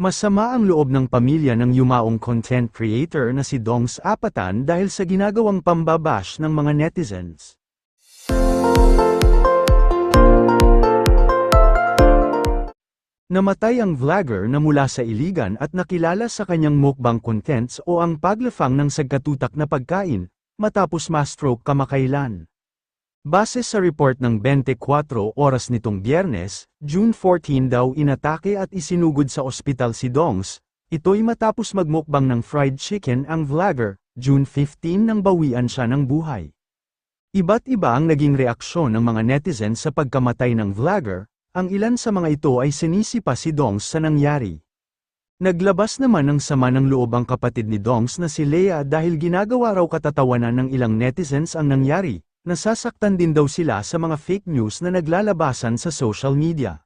Masama ang loob ng pamilya ng yumaong content creator na si Dongs Apatan dahil sa ginagawang pambabash ng mga netizens. Namatay ang vlogger na mula sa Iligan at nakilala sa kanyang mukbang contents o ang paglafang ng sagkatutak na pagkain, matapos ma-stroke kamakailan. Base sa report ng 24 oras nitong biyernes, June 14 daw inatake at isinugod sa ospital si Dongs, ito'y matapos magmukbang ng fried chicken ang vlogger, June 15 nang bawian siya ng buhay. Iba't iba ang naging reaksyon ng mga netizens sa pagkamatay ng vlogger, ang ilan sa mga ito ay sinisipa si Dongs sa nangyari. Naglabas naman ng sama ng loob ang kapatid ni Dongs na si Lea dahil ginagawa raw katatawanan ng ilang netizens ang nangyari, nasasaktan din daw sila sa mga fake news na naglalabasan sa social media.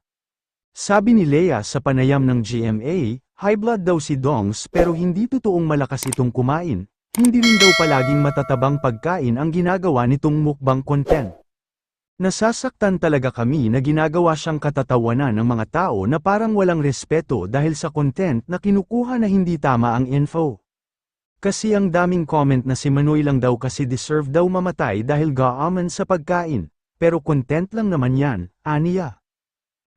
Sabi ni Lea sa panayam ng GMA, high blood daw si Dongs pero hindi totoong malakas itong kumain, hindi rin daw palaging matatabang pagkain ang ginagawa nitong mukbang content. Nasasaktan talaga kami na ginagawa siyang katatawanan ng mga tao na parang walang respeto dahil sa content na kinukuha na hindi tama ang info. Kasi ang daming comment na si Manoy lang daw kasi deserve daw mamatay dahil gaaman sa pagkain, pero content lang naman yan, aniya.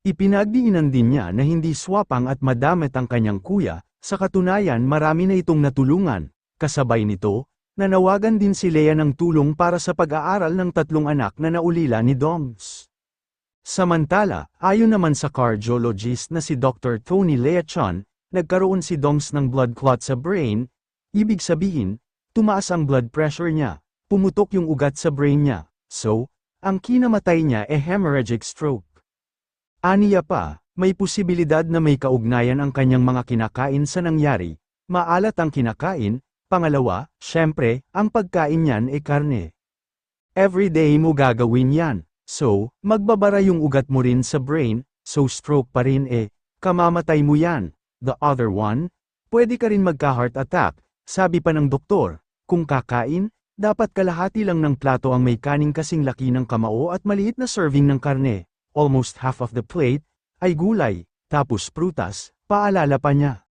Ipinagdiinan din niya na hindi swapang at madamit ang kanyang kuya, sa katunayan marami na itong natulungan, kasabay nito, nanawagan din si Lea ng tulong para sa pag-aaral ng tatlong anak na naulila ni Doms. Samantala, ayon naman sa cardiologist na si Dr. Tony Leachon, nagkaroon si Doms ng blood clot sa brain, ibig sabihin, tumaas ang blood pressure niya, pumutok yung ugat sa brain niya, so, ang kinamatay niya e hemorrhagic stroke. Aniya pa, may posibilidad na may kaugnayan ang kanyang mga kinakain sa nangyari, maalat ang kinakain, Pangalawa, syempre, ang pagkain niyan ay karne. Everyday mo gagawin yan. So, magbabara yung ugat mo rin sa brain, so stroke pa rin eh, kamamatay mo yan. The other one, pwede ka rin magka-heart attack, sabi pa ng doktor, kung kakain, dapat kalahati lang ng plato ang may kaning kasing laki ng kamao at maliit na serving ng karne, almost half of the plate, ay gulay, tapos prutas, paalala pa niya.